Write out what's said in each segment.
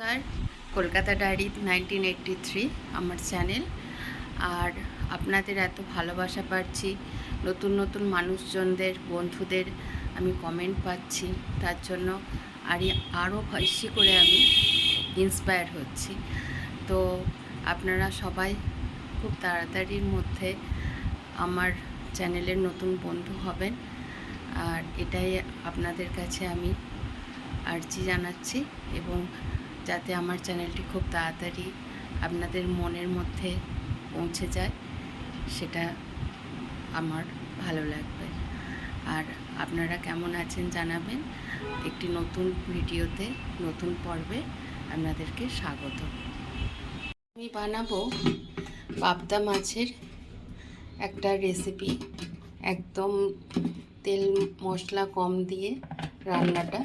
নমস্কার। Kolkata diary nineteen eighty three, আমার channel. আর আপনাদের এত ভালোবাসা পাচ্ছি, নতুন নতুন মানুষজনদের, বন্ধুদের আমি কমেন্ট পাচ্ছি, তার জন্য আর আরও বেশি করে আমি ইন্সপায়ার হচ্ছি। তো আপনারা সবাই খুব তাড়াতাড়ির মধ্যে আমার চ্যানেলের নতুন বন্ধু হবেন। আর এটাই আপনাদের কাছে আমি আর্জি জানাচ্ছি এবং যাতে আমার চ্যানেলটি খুব তাড়াতাড়ি আপনাদের মনের মধ্যে পৌঁছে যায়, সেটা আমার ভালো লাগবে। আর আপনারা কেমন আছেন জানাবেন। একটি নতুন ভিডিওতে, নতুন পর্বে আপনাদেরকে স্বাগত। আমি বানাবো পাবদা মাছের একটা রেসিপি একদম তেল মশলা কম দিয়ে রান্নাটা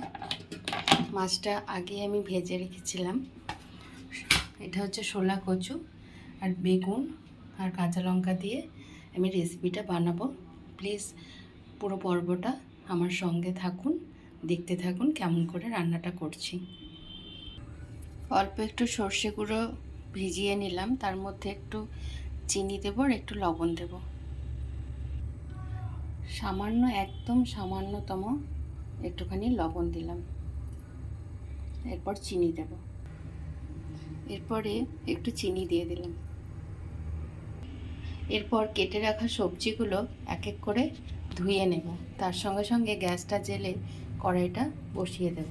মাছটা আগে আমি ভেজে রেখেছিলাম। এটা হচ্ছে শোলা কচু আর বেগুন আর কাঁচা লঙ্কা দিয়ে আমি রেসিপিটা বানাবো। প্লিজ পুরো পর্বটা আমার সঙ্গে থাকুন, দেখতে থাকুন কেমন করে রান্নাটা করছি। অল্প একটু সর্ষে গুঁড়ো ভিজিয়ে নিলাম, তার মধ্যে একটু চিনি দেবো আর একটু লবণ দেব। সামান্য, একদম সামান্যতম একটুখানি লবণ দিলাম। এরপর চিনি দেব। এরপরে একটু চিনি দিয়ে দিলাম। এরপর কেটে রাখা সবজিগুলো এক এক করে ধুয়ে নেব। তার সঙ্গে সঙ্গে গ্যাসটা জেলে কড়াইটা বসিয়ে দেব।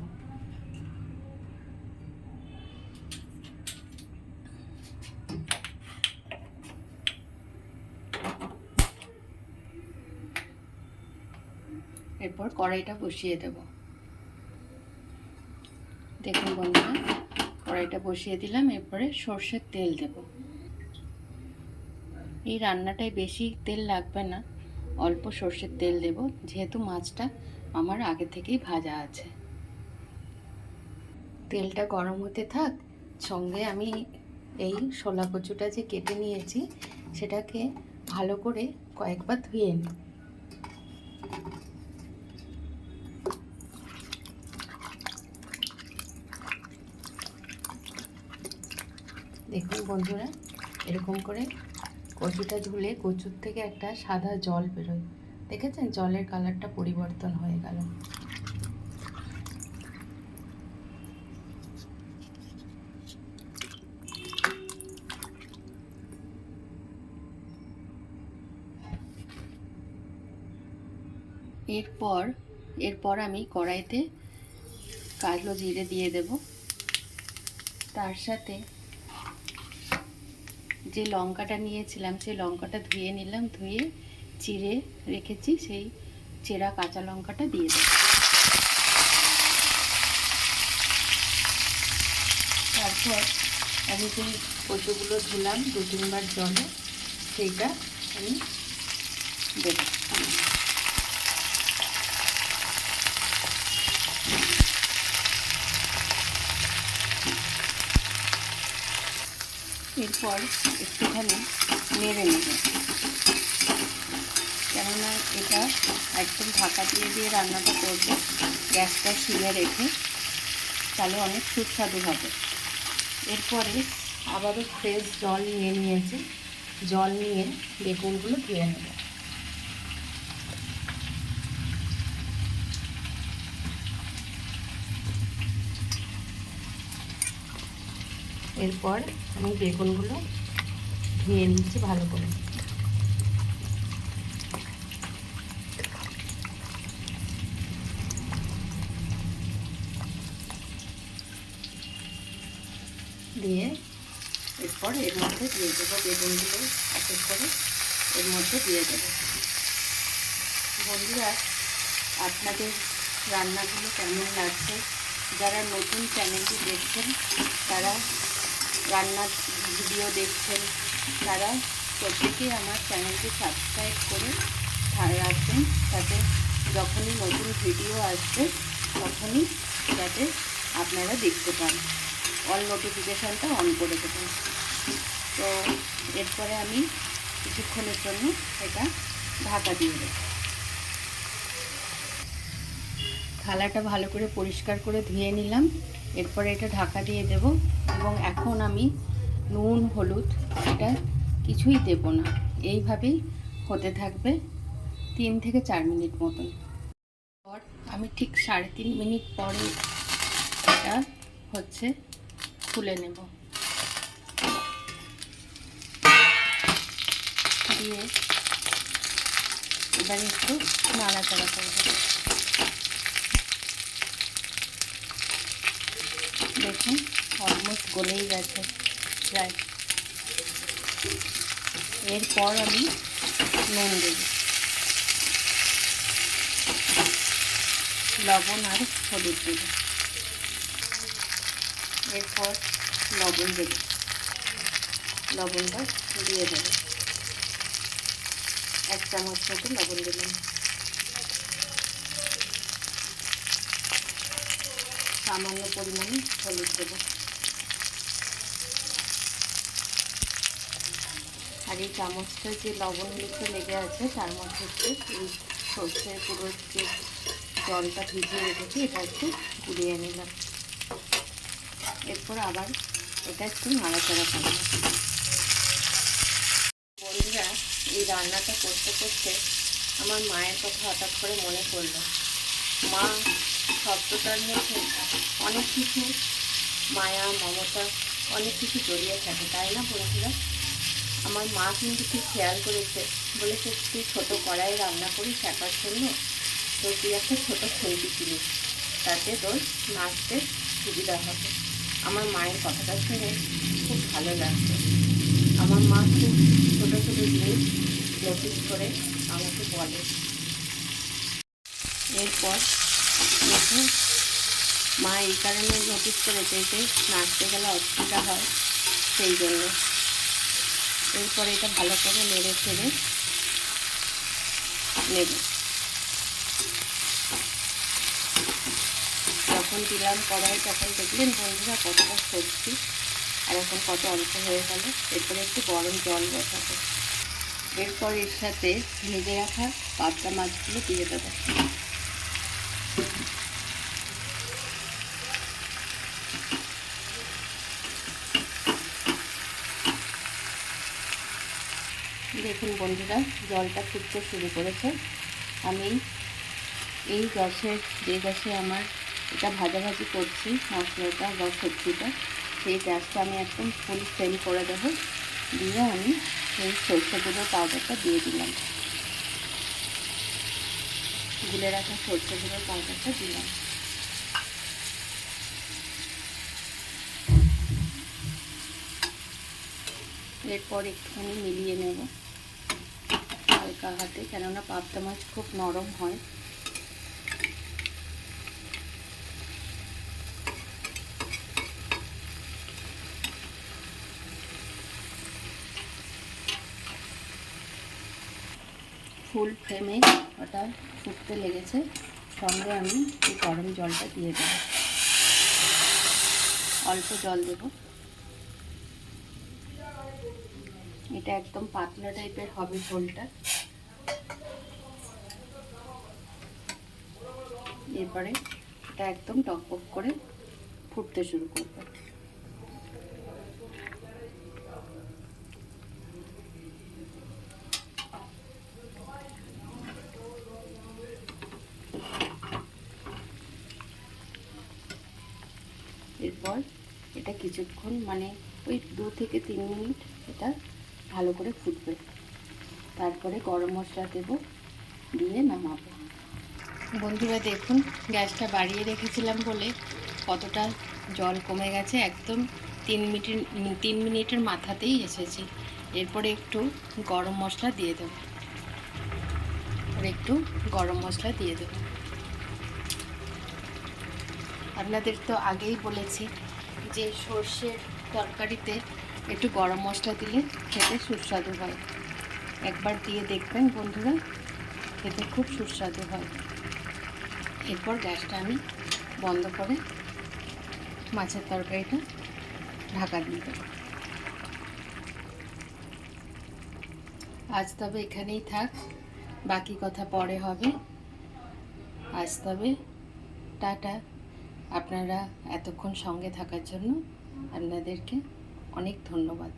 এরপর কড়াইটা বসিয়ে দেব। দেখুন বন্ধুরা, কড়াইটা বসিয়ে দিলাম, এরপরে সর্ষের তেল দেব। এই রান্নাটায় বেশি তেল লাগবে না, অল্প সর্ষের তেল দেব, যেহেতু মাছটা আমার আগে থেকেই ভাজা আছে। তেলটা গরম হতে থাক, সঙ্গে আমি এই শোলা কচুটা যে কেটে নিয়েছি, সেটাকে ভালো করে কয়েকবার ধুয়ে নিই। দেখুন বন্ধুরা, এরকম করে কচুটা ঝুলে কচুর থেকে একটা সাদা জল বেরোয়। দেখেছেন? জলের কালারটা পরিবর্তন হয়ে গেল। এরপর এরপর আমি কড়াইতে কালো জিরে দিয়ে দেব। তার সাথে যে লঙ্কাটা নিয়েছিলাম, সেই লঙ্কাটা ধুয়ে নিলাম, ধুয়ে চিড়ে রেখেছি, সেই চেরা কাঁচা লঙ্কাটা দিয়ে দেব। তারপর আমি যে কচুগুলো ধুলাম দু তিনবার জলে, সেইটা আমি দেব। এরপর একটুখানি নেড়ে নেব। কেননা এটা একদম ঢাকা দিয়ে দিয়ে রান্নাটা করবে, গ্যাসটা শিলে রেখে, তাহলে অনেক সুস্বাদু হবে। এরপরে আবারও ফ্রেশ জল নিয়ে নিয়েছি। জল নিয়ে বেগুনগুলো ধুয়ে নেব। এরপর আমি বেগুনগুলো ধুয়ে নিচ্ছি ভালো করে। দিয়ে এরপর এর মধ্যে দিয়ে দেবো বেগুনগুলো এক এক করে, এর মধ্যে দিয়ে দেবো। বন্ধুরা, আপনাদের রান্নাগুলো কেমন লাগছে? যারা নতুন চ্যানেলটি দেখছেন, তারা রান্নার ভিডিও দেখছেন তারা প্রত্যেকেই আমার চ্যানেলটি সাবস্ক্রাইব করে রাখবেন যাতে যখনই নতুন ভিডিও আসবে তখনই যাতে আপনারা দেখতে পান। অল নোটিফিকেশানটা অন করে দেবেন। তো এরপরে আমি কিছুক্ষণের জন্য এটা ঢাকা দিয়ে দেব। থালাটা ভালো করে পরিষ্কার করে ধুয়ে নিলাম। এরপরে এটা ঢাকা দিয়ে দেব এবং এখন আমি নুন, হলুদ এটা কিছুই দেব না। এইভাবেই হতে থাকবে তিন থেকে চার মিনিট মতন। পর আমি ঠিক সাড়ে তিন মিনিট পরে এটা হচ্ছে খুলে নেব। দিয়ে এবার একটু নাড়াচাড়া করব। দেখুন অলমোস্ট গলেই গেছে। প্রায় এরপর আমি নুন দেব। লবণ আর হলুদ দেব। এরপর লবণ দেব। লবণটা দিয়ে দেবো। এক চামচ মতো লবণ দিলাম। সামান্য পরিমাণে হলুদ দেবো। আর এই চামচটা যে লবণ লেগে আছে, তার মধ্যে একটু এই সর্ষের পুরো যে জলটা ভিজিয়ে রেখেছি, এটা একটু গুলিয়ে নিলাম। এরপর আবার এটা একটু নাড়াচাড়া করলাম বন্ধুরা, এই রান্নাটা করতে করতে আমার মায়ের কথা হঠাৎ করে মনে পড়ল। মা শব্দটার মধ্যে অনেক কিছু, মায়া, মমতা, অনেক কিছু জড়িয়ে থাকে, তাই না বন্ধুরা? আমার মা কিন্তু ঠিক খেয়াল করেছে, বলেছে, তুই ছোটো কড়াই রান্না করিস একার জন্য? তো তুই একটা ছোটো খুন্তি কিনিস, তাতে তোর নাচতে সুবিধা হবে। আমার মায়ের কথাটা শুনে খুব ভালো লাগছে। আমার মা খুব ছোটো ছোটো জিনিস নোটিস করে আমাকে বলে। এরপর মা এই কারণে নোটিস করেছে যে নাচতে গেলে অসুবিধা হয়, সেই জন্য। এরপর এটা ভালো করে নেড়ে ফেড়ে নেব। যখন দিলাম কড়াই, তখন দেখলেন বন্ধুরা কতটা সবজি আর এখন কত অল্প হয়ে গেল। এরপরে একটু গরম জল বসাবো। এরপর এর সাথে ভেজে রাখা পাবদা মাছগুলো দিয়ে দেবো। দেখুন বন্ধুরা, জলটা ফুটতে শুরু করেছে। আমি এই গ্যাসের যে গ্যাসে আমার এটা ভাজাভাজি করছি, মশলাটা বা সবজিটা, সেই গ্যাসটা আমি একদম ফুল ফ্লেম করে দেবো। দিয়ে আমি এই সরষে গুঁড়ো পাউডারটা দিয়ে দিলাম। গুলে রাখা সরষে গুঁড়ো পাউডারটা দিলাম। এরপর একটুখানি মিলিয়ে নেব। হালকা হাতে, কেননা পাবদা মাছ খুব নরম হয়। ফুল ফ্লেমে ওটা ফুটতে লেগেছে, সঙ্গে আমি এই গরম জলটা দিয়ে দেবো। অল্প জল দেব। এটা একদম পাতলা টাইপের হবে ঝোলটা। এরপরে এটা একদম টকবক করে ফুটতে শুরু করবে। এরপর এটা কিছুক্ষণ মানে ওই দু থেকে তিন মিনিট এটা ভালো করে ফুটবে। তারপরে গরম মশলা দেব, দিয়ে নামাবো। বন্ধুরা, দেখুন, গ্যাসটা বাড়িয়ে রেখেছিলাম বলে কতটা জল কমে গেছে, একদম তিন মিনিট তিন মিনিটের মাথাতেই এসেছি। এরপরে একটু গরম মশলা দিয়ে দেবো। একটু গরম মশলা দিয়ে দেবো। আপনাদের তো আগেই বলেছি যে সর্ষের তরকারিতে একটু গরম মশলা দিলে খেতে সুস্বাদু হয়। একবার দিয়ে দেখবেন বন্ধুরা, খেতে খুব সুস্বাদু হয়। এরপর গ্যাসটা আমি বন্ধ করে মাছের তরকারিটা ঢাকা দিয়ে দেবো। আজ তবে এখানেই থাক, বাকি কথা পরে হবে। আজ তবে টাটা। আপনারা এতক্ষণ সঙ্গে থাকার জন্য আপনাদেরকে অনেক ধন্যবাদ।